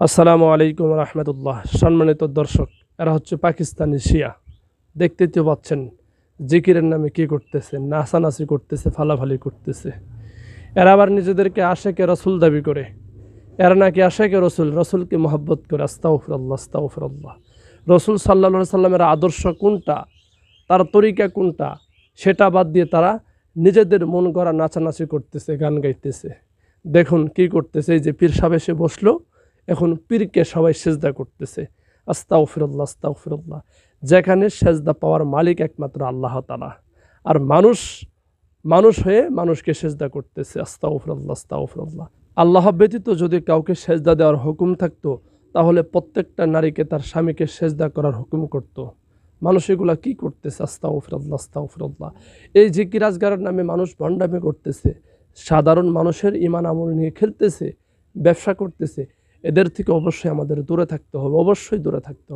আসসালামু আলাইকুম রহমতুল্লাহ। সম্মানিত দর্শক, এরা হচ্ছে পাকিস্তানি শিয়া। দেখতে তো পাচ্ছেন, জিকিরের নামে কি করতেছে, নাচানাচি করতেছে, ফালাফালি করতেছে। এরা আবার নিজেদেরকে আশেকে রসুল দাবি করে। এরা নাকি আশেকে রসুল, রসুলকে মহব্বত করে। আস্তাউফরল্লাহ আস্তাউফরল্লাহ রসুল সাল্লা সাল্লামের আদর্শ কোনটা, তার তরিকা কোনটা, সেটা বাদ দিয়ে তারা নিজেদের মন করা নাচানাচি করতেছে, গান গাইতেছে। দেখুন কি করতেছে, এই যে পীর সাহেব এসে বসল এখন পীরকে সবাই সেজদা করতেছে। আস্তাও ফিরল্লাহ আস্তাও ফিরল্লাহ যেখানে সেজদা পাওয়ার মালিক একমাত্র আল্লাহ তালা আর মানুষ মানুষ হয়ে মানুষকে সেজদা করতেছে। আস্তাও ফিরল্লাহ আস্তাও ফিরল্লাহ আল্লাহ ব্যতীত যদি কাউকে সেজদা দেওয়ার হুকুম থাকতো, তাহলে প্রত্যেকটা নারীকে তার স্বামীকে সেজদা করার হুকুম করত। মানুষ এগুলা কী করতেছে? আস্তাও ফিরল্লাহ আস্তাও ফিরল্লাহ এই যে কিরাজগারের নামে মানুষ ভণ্ডামি করতেছে, সাধারণ মানুষের ইমান আমল নিয়ে খেলতেছে, ব্যবসা করতেছে এদের থেকে অবশ্যই আমাদের দূরে থাকতে হবে অবশ্যই দূরে থাকতে হবে।